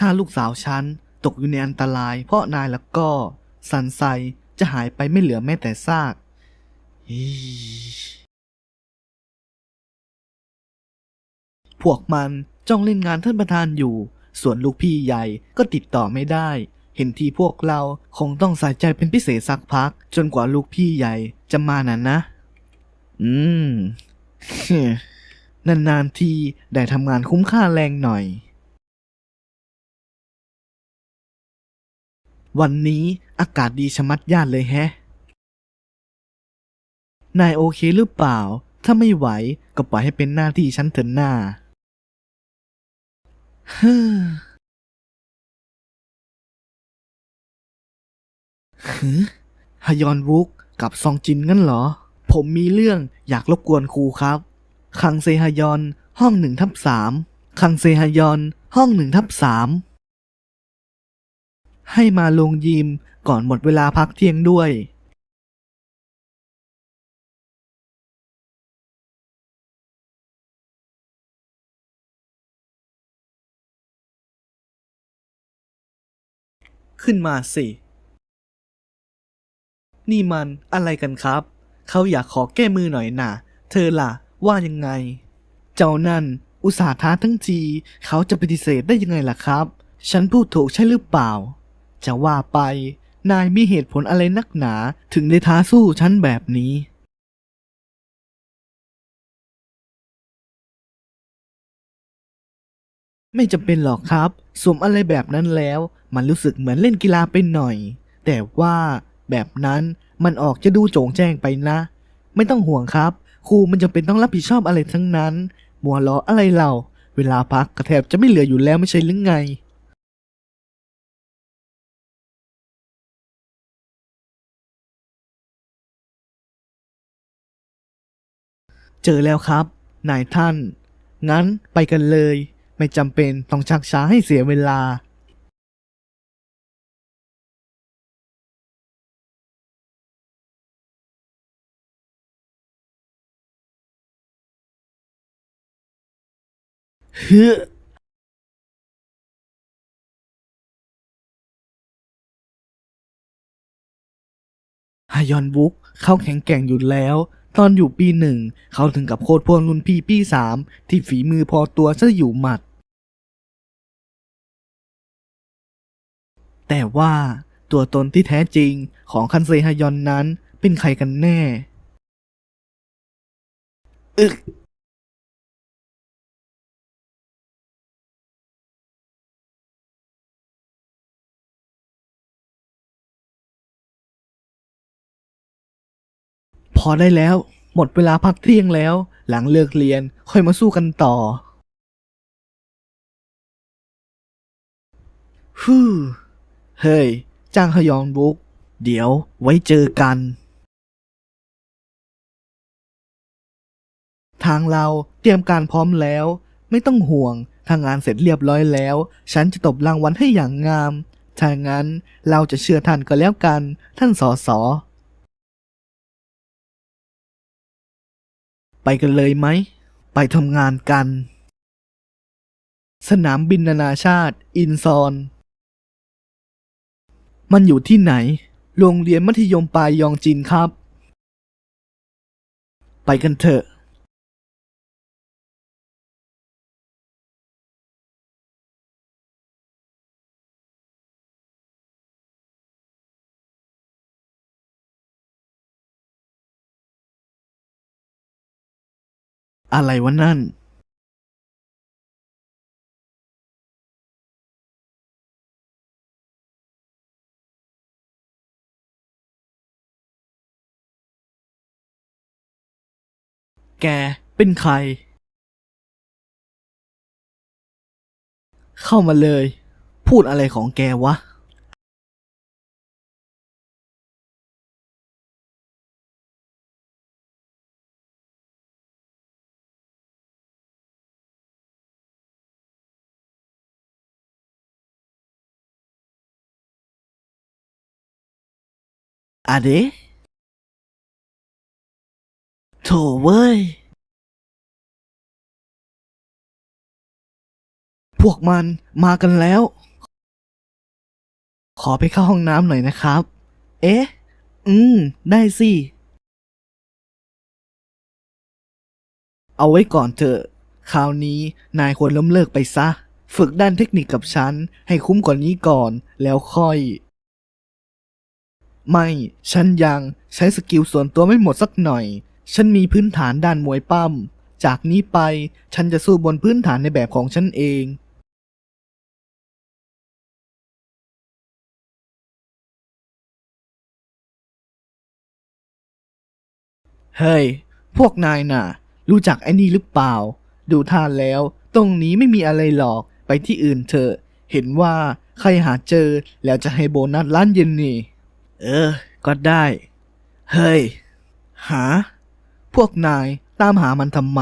ถ้าลูกสาวฉันตกอยู่ในอันตรายเพราะนายแล้วก็สันไซจะหายไปไม่เหลือแม้แต่ซากพวกมันจ้องเล่นงานท่านประธานอยู่ ส่วนลูกพี่ใหญ่ก็ติดต่อไม่ได้ เห็นทีพวกเราคงต้องใส่ใจเป็นพิเศษสักพัก จนกว่าลูกพี่ใหญ่จะมาน่ะนะ อืม นานๆทีได้ทำงานคุ้มค่าแรงหน่อย วันนี้อากาศดีชะมัดญาติเลยแฮะ นายโอเคหรือเปล่า ถ้าไม่ไหวก็ปล่อยให้เป็นหน้าที่ฉันเถอะหน้าฮึฮึฮยอนวุกกับซองจินงั้นเหรอ ผมมีเรื่องอยากรบกวนครูครับ คังเซฮยอน ห้องหนึ่งทับสาม คังเซฮยอน ห้องหนึ่งทับสาม ให้มาลงยิมก่อนหมดเวลาพักเที่ยงด้วยขึ้นมาสิ นี่มันอะไรกันครับ เขาอยากขอแก้มือหน่อยน่ะ เธอล่ะ ว่ายังไง เจ้านั่น อุตส่าห์ท้าทั้งที เขาจะปฏิเสธได้ยังไงล่ะครับ ฉันพูดถูกใช่หรือเปล่า จะว่าไป นายมีเหตุผลอะไรนักหนาถึงได้ท้าสู้ฉันแบบนี้ ไม่จำเป็นหรอกครับสวมอะไรแบบนั้นแล้ว มันรู้สึกเหมือนเล่นกีฬาไปหน่อย แต่ว่าแบบนั้นมันออกจะดูโจงแจ้งไปนะ ไม่ต้องห่วงครับ ครูมันจะเป็นต้องรับผิดชอบอะไรทั้งนั้น มัวล้ออะไรเรา เวลาพักกระแทบจะไม่เหลืออยู่แล้วไม่ใช่หรือไง เจอแล้วครับ นายท่าน งั้นไปกันเลย ไม่จำเป็นต้องชักช้าให้เสียเวลา เฮ้อฮายอนบุ๊กเข้าแข็งแกร่งอยู่แล้ว ตอนอยู่ปีหนึ่ง เขาถึงกับโคตรพวงรุ่นพี่ปีสามที่ฝีมือพอตัวซะอยู่หมัด แต่ว่าตัวตนที่แท้จริงของคันเซฮยอนนั้นเป็นใครกันแน่ อึก พอได้แล้ว หมดเวลาพักเที่ยงแล้ว หลังเลิกเรียนค่อยมาสู้กันต่อฮู้เฮ้ย จ้างฮยองบุก เดี๋ยวไว้เจอกัน ทางเราเตรียมการพร้อมแล้ว ไม่ต้องห่วงถ้างานเสร็จเรียบร้อยแล้ว ฉันจะตบรางวัลให้อย่างงาม ถ้างั้นเราจะเชื่อท่านก็แล้วกัน ท่านสอสอ ไปกันเลยไหม ไปทำงานกัน สนามบินนานาชาติ อินซอน มันอยู่ที่ไหน โรงเรียนมัธยมปลายยองจินครับ ไปกันเถอะ อะไรวะนั่นแกเป็นใคร เข้ามาเลย พูดอะไรของแกวะ อะเดโถเว้ย พวกมันมากันแล้ว ขอไปเข้าห้องน้ำหน่อยนะครับ เอ๊ะ อืม ได้สิ เอาไว้ก่อนเถอะ คราวนี้นายควรล้มเลิกไปซะ ฝึกด้านเทคนิคกับฉัน ให้คุ้มกว่านี้ก่อน แล้วค่อย ไม่ ฉันยังใช้สกิลส่วนตัวไม่หมดสักหน่อย ฉันมีพื้นฐานด้านมวยปั้ม จากนี้ไปฉันจะสู้บนพื้นฐานในแบบของฉันเอง เฮ้ย พวกนายน่ะ รู้จักไอ้นี่หรือเปล่า ดูท่าแล้ว ตรงนี้ไม่มีอะไรหรอก ไปที่อื่นเถอะ เห็นว่าใครหาเจอแล้วจะให้โบนัสล้านเยนนี่ เออ ก็ได้ เฮ้ย หา พวกนายตามหามันทำไม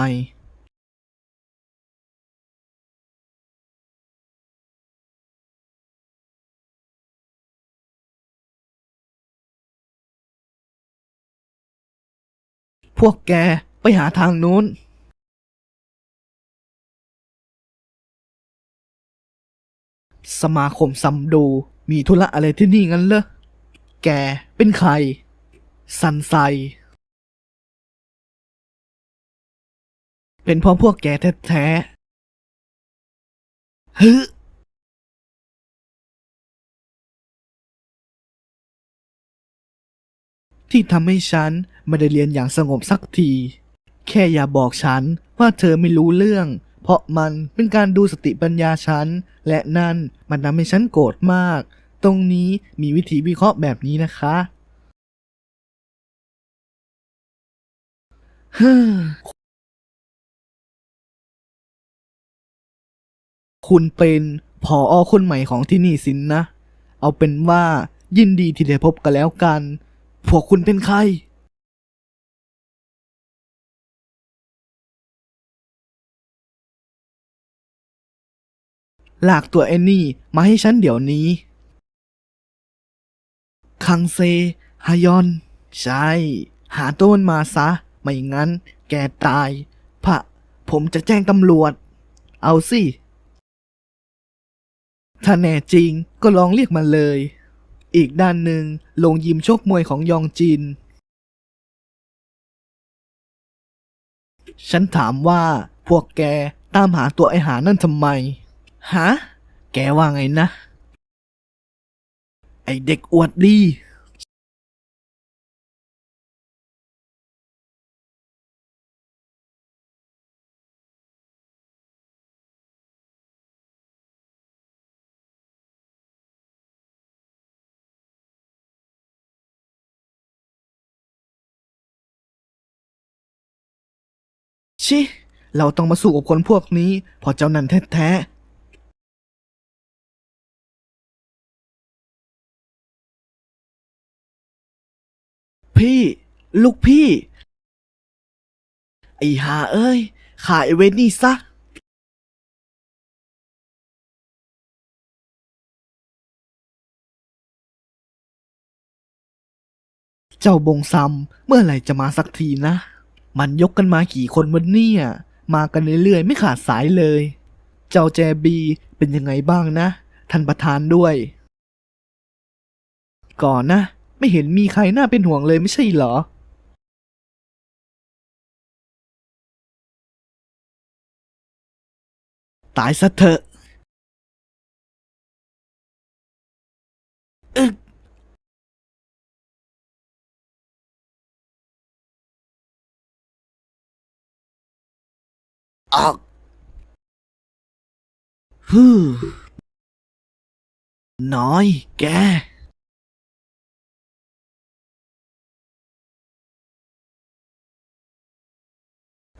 พวกแกไปหาทางนู้น สมาคมซัมดูมีธุระอะไรที่นี่งั้นเหรอ แกเป็นใคร ซันไซ เป็นเพราะพวกแกแท้ๆฮึที่ทำให้ฉันไม่ได้เรียนอย่างสงบสักที แค่อย่าบอกฉันว่าเธอไม่รู้เรื่อง เพราะมันเป็นการดูสติปัญญาฉัน และนั่นมันทำให้ฉันโกรธมาก ตรงนี้มีวิธีวิเคราะห์แบบนี้นะคะฮึคุณเป็นผออคนใหม่ของที่นี่สินนะ เอาเป็นว่ายินดีที่ได้พบกันแล้วกัน พวกคุณเป็นใคร ลากตัวแอนนี่มาให้ฉันเดี๋ยวนี้ คังเซ ฮายอน ใช่ หาตัวมันมาซะ ไม่งั้น แกตาย พระ ผมจะแจ้งตำรวจ เอาสิ ถ้าแน่จริงก็ลองเรียกมันเลย อีกด้านหนึ่งลงยิมชกมวยของยองจิน ฉันถามว่าพวกแกตามหาตัวไอหานั่นทำไม ฮะ แกว่าไงนะ ไอเด็กอวดดีชิ เราต้องมาสู้กับคนพวกนี้เพอเจ้านั่นแท้ พี่ ลูกพี่ ไอ้หาเอ้ย ขาไอเวนนี่ซะเจ้าบงซัมเมื่อไหร่จะมาสักทีนะ มันยกกันมากี่คนวันเนี่ย มากันเรื่อยๆ ไม่ขาดสายเลย เจ้าแจบีเป็นยังไงบ้างนะ ท่านประธานด้วย ก่อนนะ ไม่เห็นมีใครน่าเป็นห่วงเลยไม่ใช่เหรอตายซะเถอะอึกออกฮึน้อยแก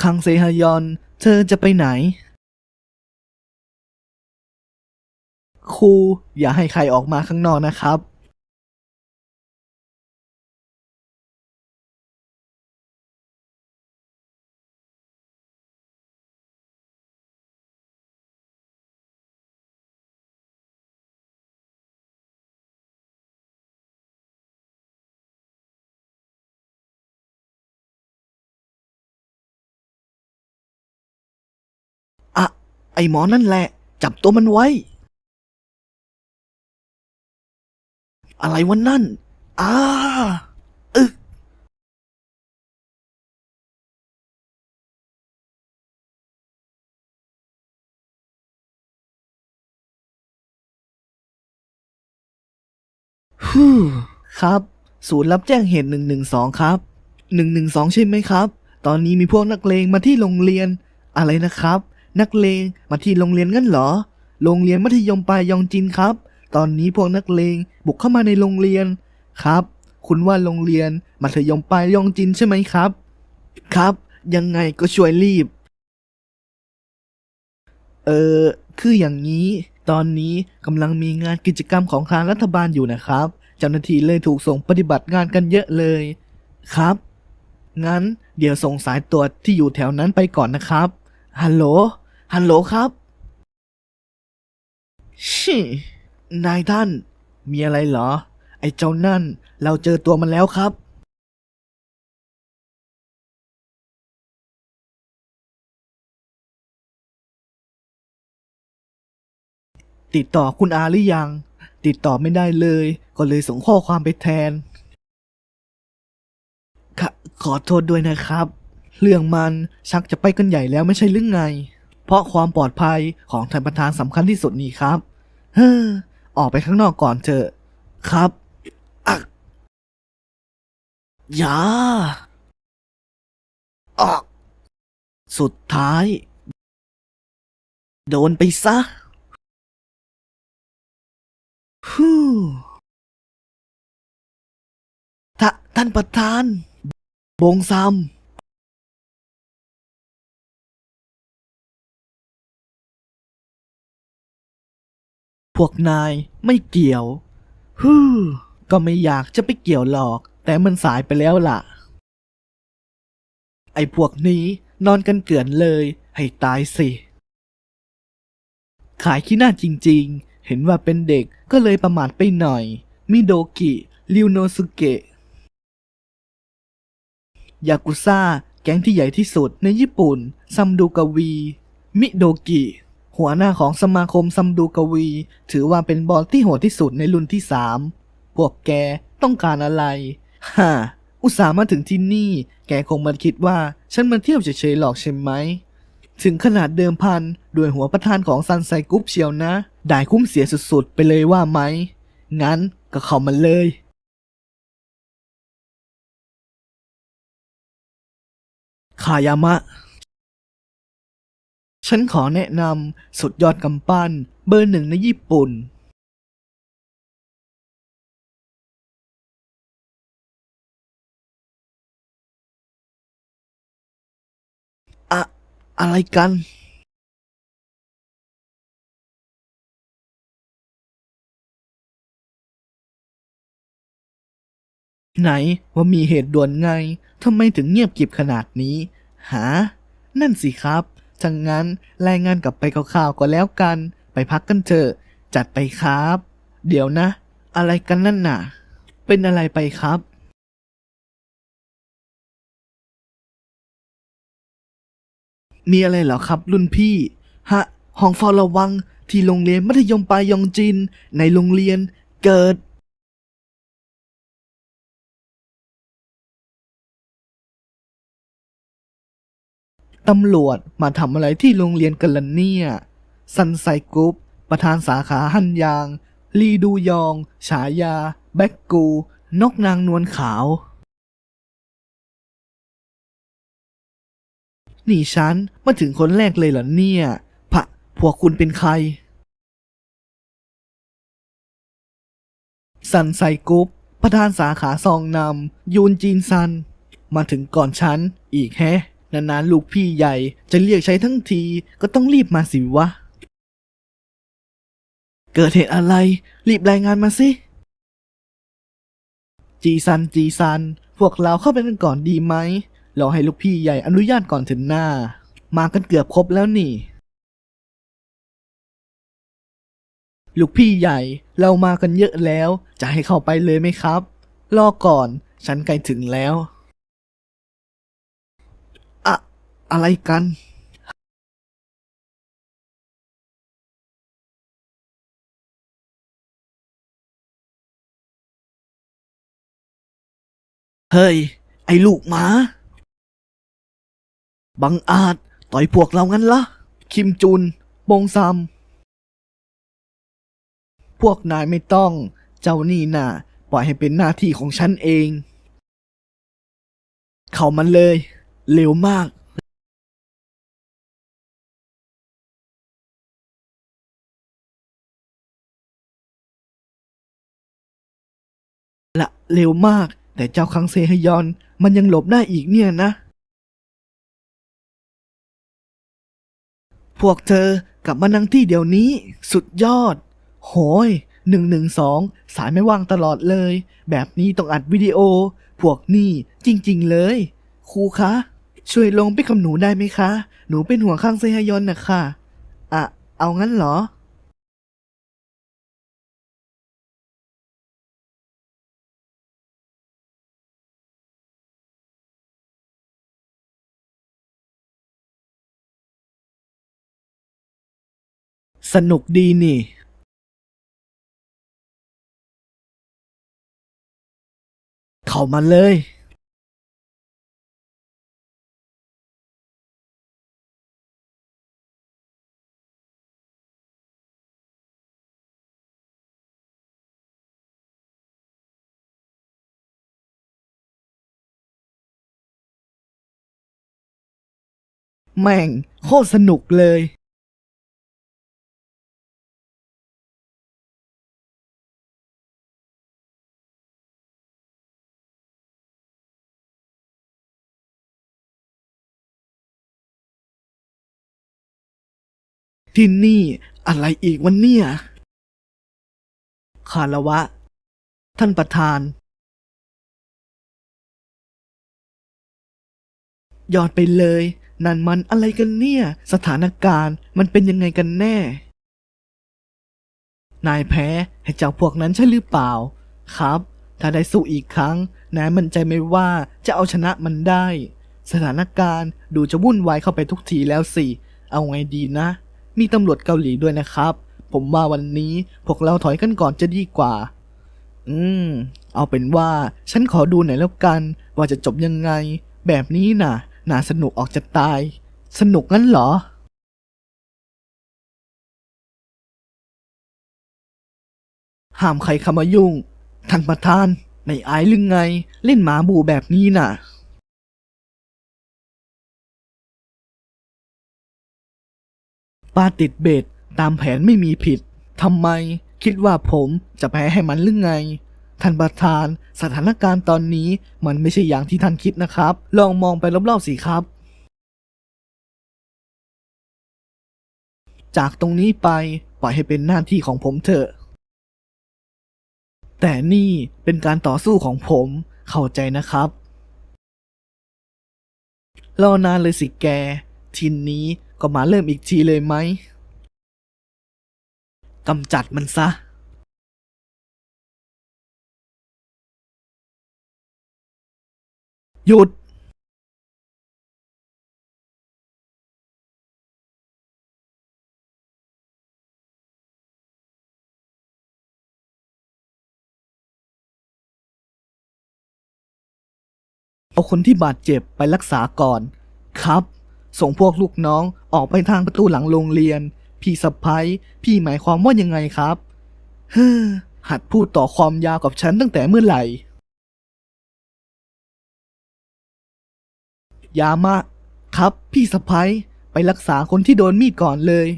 คังเซฮยอน เธอจะไปไหน ครูอย่าให้ใครออกมาข้างนอกนะครับ ไอหมอนั่นแหละ จับตัวมันไว้ อะไรวะนั่นอ้าอึกฮู้ครับ ศูนย์รับแจ้งเหตุ112ครับ112ใช่ไหมครับ ตอนนี้มีพวกนักเลงมาที่โรงเรียนอะไรนะครับ นักเลงมาที่โรงเรียนงั้นเหรอ โรงเรียนมัธยมปลายยองจินครับ ตอนนี้พวกนักเลงบุกเข้ามาในโรงเรียนครับ คุณว่าโรงเรียนมัธยมปลายยองจินใช่ไหมครับ ครับ ยังไงก็ช่วยรีบ เออคืออย่างนี้ ตอนนี้กำลังมีงานกิจกรรมของทางรัฐบาลอยู่นะครับ เจ้าหน้าที่เลยถูกส่งปฏิบัติงานกันเยอะเลย ครับ งั้นเดี๋ยวส่งสายตรวจที่อยู่แถวนั้นไปก่อนนะครับ ฮัลโหล ฮัลโหลครับชินายท่าน มีอะไรเหรอ ไอ้เจ้านั่น เราเจอตัวมันแล้วครับ ติดต่อคุณอาหรือยัง ติดต่อไม่ได้เลย ก็เลยส่งข้อความไปแทนขอขอโทษด้วยนะครับ เรื่องมันชักจะไปกันใหญ่แล้วไม่ใช่หรือไง เพราะความปลอดภัยของท่านประธานสำคัญที่สุดนี่ครับ เฮ้อ ออกไปข้างนอกก่อนเถอะ ครับอักย่าออก สุดท้าย โดนไปซะฮู้ท่านประธาน บงซัม พวกนายไม่เกี่ยวฮู้ก็ไม่อยากจะไปเกี่ยวหรอก แต่มันสายไปแล้วล่ะ ไอ้พวกนี้นอนกันเกลื่อนเลย ให้ตายสิ ขายขี้หน้าจริงๆ เห็นว่าเป็นเด็กก็เลยประมาทไปหน่อย มิโดกิริวโนสุเกะ ยากุซ่า แก๊งที่ใหญ่ที่สุดในญี่ปุ่นซัมดูกาวี มิโดกิ หัวหน้าของสมาคมซัมดูกวี ถือว่าเป็นบอลที่โหดที่สุดในรุ่นที่สามพวกแกต้องการอะไรฮ่าอุตส่าห์มาถึงที่นี่ แกคงมาคิดว่า ฉันมาเที่ยวเฉยๆหรอกใช่ไหม ถึงขนาดเดิมพันด้วยหัวประธานของซันไซกรุ๊ปเชียวนะ ได้คุ้มเสียสุดๆ ไปเลยว่าไหม งั้นก็เข้ามาเลยคายามะ ฉันขอแนะนำสุดยอดกำปั้น เบอร์หนึ่งในญี่ปุ่นอะอะไรกัน ไหนว่ามีเหตุด่วนไงทำไมถึงเงียบกริบขนาดนี้ หา นั่นสิครับ ถ้างั้นรายงานกลับไปข่าวๆก็แล้วกัน ไปพักกันเถอะ จัดไปครับ เดี๋ยวนะ อะไรกันนั่นน่ะ เป็นอะไรไปครับมีอะไรเหรอครับ รุ่นพี่ ฮะห้องเฝ้าระวังที่โรงเรียนมัธยมปลายยองจิน ในโรงเรียนเกิด ตำรวจมาทำอะไรที่โรงเรียนกันล่ะเนี่ย ซันไซกรุ๊ปประธานสาขาฮันยาง ลีดูยอง ฉายา แบ็กกู นกนางนวลขาว นี่ฉันมาถึงคนแรกเลยเหรอเนี่ย พะ พวกคุณเป็นใคร ซันไซกรุ๊ปประธานสาขาซองนำยูนจีนซัน มาถึงก่อนฉันอีกแฮะ นานๆลูกพี่ใหญ่จะเรียกใช้ทั้งทีก็ต้องรีบมาสิวะ เกิดเหตุอะไร รีบรายงานมาสิ จีซันจีซัน พวกเราเข้าไปกันก่อนดีไหมรอให้ลูกพี่ใหญ่อนุญาตก่อนถึงหน้า มากันเกือบครบแล้วนี่ ลูกพี่ใหญ่เรามากันเยอะแล้ว จะให้เข้าไปเลยไหมครับ รอก่อน ฉันใกล้ถึงแล้ว อะ อะไรกันเฮ้ย ไอ้ลูกหมา บังอาจ ต่อยพวกเรางั้นละ คิมจุน บงซัม พวกนายไม่ต้อง เจ้านี่น่ะ ปล่อยให้เป็นหน้าที่ของฉันเอง เข้ามันเลย เร็วมาก เร็วมาก แต่เจ้าคังเซฮยอน มันยังหลบได้อีกเนี่ยนะ พวกเธอกลับมานั่งที่เดี๋ยวนี้ สุดยอด โหยหนึ่งหนึ่งสองสายไม่ว่างตลอดเลย แบบนี้ต้องอัดวิดีโอ พวกนี่จริง ๆ เลย ครูคะ ช่วยลงไปกับหนูได้ไหมคะ หนูเป็นหัวข้างเซฮยอนนะคะอะ เอางั้นเหรอ สนุกดีนี่เข้ามาเลย แม่ง โคตรสนุกเลย ที่นี่อะไรอีกวันเนี่ย คารวะ ท่านประธาน ยอดไปเลย นั่นมันอะไรกันเนี่ย สถานการณ์มันเป็นยังไงกันแน่ นายแพ้ให้เจ้าพวกนั้นใช่หรือเปล่า ครับ ถ้าได้สู้อีกครั้ง นายมั่นใจไหมว่าจะเอาชนะมันได้ สถานการณ์ดูจะวุ่นวายเข้าไปทุกทีแล้วสิ เอาไงดีนะ มีตำรวจเกาหลีด้วยนะครับ ผมว่าวันนี้พวกเราถอยกันก่อนจะดีกว่า อืม เอาเป็นว่าฉันขอดูหน่อยแล้วกัน ว่าจะจบยังไง แบบนี้น่ะ น่าสนุกออกจะตาย สนุกงั้นเหรอห้ามใครเข้ามายุ่ง ท่านประธาน ไม่อายหรือไง เล่นหมาบูแบบนี้น่ะ ป้าติดเบ็ด ตามแผนไม่มีผิดทำไม คิดว่าผมจะแพ้ให้มันหรือไง ท่านประธาน สถานการณ์ตอนนี้มันไม่ใช่อย่างที่ท่านคิดนะครับ ลองมองไปรอบๆสิครับ จากตรงนี้ไปปล่อยให้เป็นหน้าที่ของผมเถอะ แต่นี่เป็นการต่อสู้ของผมเข้าใจนะครับรอนานเลยสิแก ทีนี้ ก็มาเริ่มอีกทีเลยไหมกำจัดมันซะหยุด เอาคนที่บาดเจ็บไปรักษาก่อน ครับ ส่งพวกลูกน้องออกไปทางประตูหลังโรงเรียน พี่สะพ้ยพี่หมายความว่ายังไงครับเฮ้อหัดพูดต่อความยาวกับฉันตั้งแต่เมื่อไหร่ ยามะ ครับ พี่สะพ้ยไปรักษาคนที่โดนมีดก่อนเลย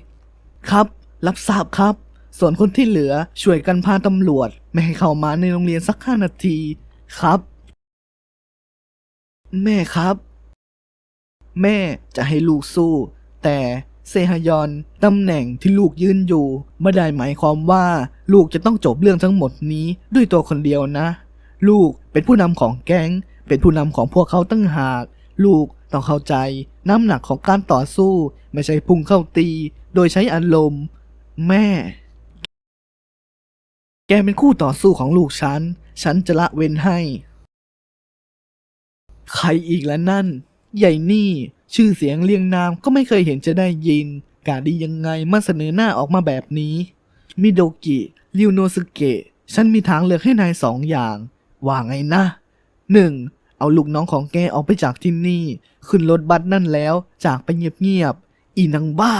ครับ รับทราบครับ ส่วนคนที่เหลือช่วยกันพาตำรวจ ไม่ให้เข้ามาในโรงเรียนสักห้านาที ครับ แม่ครับ แม่จะให้ลูกสู้ แต่เซฮยอนตำแหน่งที่ลูกยืนอยู่ไม่ได้หมายความว่าลูกจะต้องจบเรื่องทั้งหมดนี้ด้วยตัวคนเดียวนะ ลูกเป็นผู้นำของแก๊ง เป็นผู้นำของพวกเขาตั้งหาก ลูกต้องเข้าใจน้ำหนักของการต่อสู้ ไม่ใช่พุ่งเข้าตี โดยใช้อารมณ์ แม่ แกเป็นคู่ต่อสู้ของลูกฉัน ฉันจะละเว้นให้ ใครอีกแล้วนั่น ใหญ่นี่ ชื่อเสียงเรียงนามก็ไม่เคยเห็นจะได้ยิน กาดียังไงมาเสนอหน้าออกมาแบบนี้ มิโดกิริวโนสึเกะ ฉันมีทางเลือกให้นายสองอย่าง ว่าไงนะหนึ่งเอาลูกน้องของแกออกไปจากที่นี่ ขึ้นรถบัสนั่นแล้ว จากไปเงียบๆ อีนังบ้า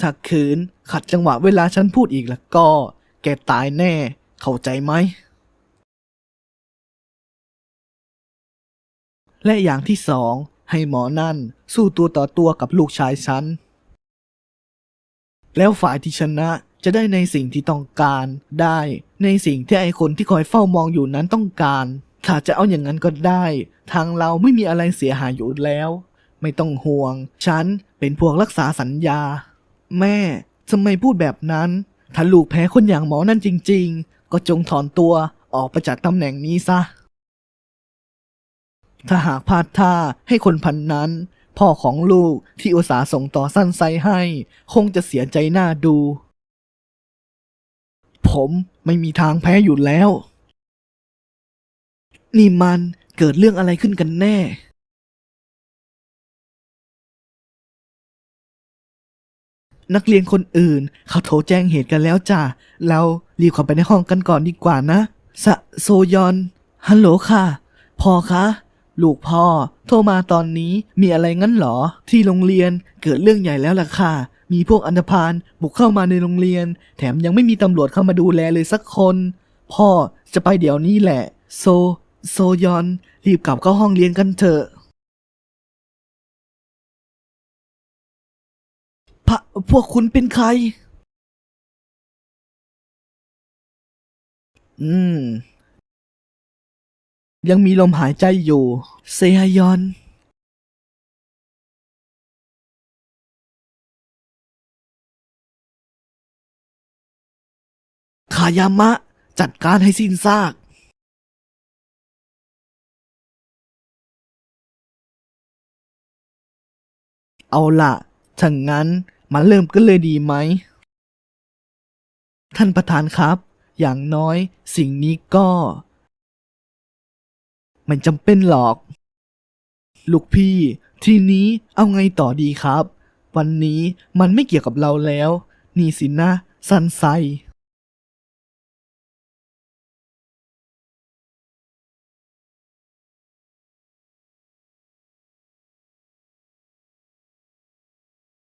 ถ้าคืนขัดจังหวะเวลาฉันพูดอีกแล้วก็ แกตายแน่ เข้าใจไหม และอย่างที่สอง ให้หมอนั่นสู้ตัวต่อตัวกับลูกชายฉัน แล้วฝ่ายที่ชนะจะได้ในสิ่งที่ต้องการได้ในสิ่งที่ไอคนที่คอยเฝ้ามองอยู่นั้นต้องการ ถ้าจะเอาอย่างนั้นก็ได้ ทางเราไม่มีอะไรเสียหายอยู่แล้ว ไม่ต้องห่วง ฉันเป็นพวกรักษาสัญญา แม่ทำไมพูดแบบนั้น ถ้าลูกแพ้คนอย่างหมอนั่นจริง ๆ ก็จงถอนตัวออกไปจากตำแหน่งนี้ซะ ถ้าหากพลาดท่าให้คนพันนั้น พ่อของลูกที่อุตส่าห์ส่งต่อสั้นไซให้ คงจะเสียใจหน้าดู ผมไม่มีทางแพ้อยู่แล้ว นี่มันเกิดเรื่องอะไรขึ้นกันแน่ นักเรียนคนอื่น เขาโทรแจ้งเหตุกันแล้วจ้ะ เรารีบเข้าไปในห้องกันก่อนดีกว่านะ สะโซยอน ฮัลโหลค่ะ พ่อคะ ลูกพ่อ โทรมาตอนนี้มีอะไรงั้นเหรอ ที่โรงเรียนเกิดเรื่องใหญ่แล้วล่ะค่ะ มีพวกอันธพาลบุกเข้ามาในโรงเรียน แถมยังไม่มีตำรวจเข้ามาดูแลเลยสักคน พ่อจะไปเดี๋ยวนี้แหละ โซ โซยอน รีบกลับเข้าห้องเรียนกันเถอะ พะพวกคุณเป็นใคร อืม ยังมีลมหายใจอยู่ เซฮยอน คายามะ จัดการให้สิ้นซากเอาละถ้างั้น มาเริ่มกันเลยดีไหม ท่านประธานครับ อย่างน้อยสิ่งนี้ก็ มันจำเป็นหรอก ลูกพี่ ทีนี้เอาไงต่อดีครับ วันนี้มันไม่เกี่ยวกับเราแล้ว นี่สินะซันไซ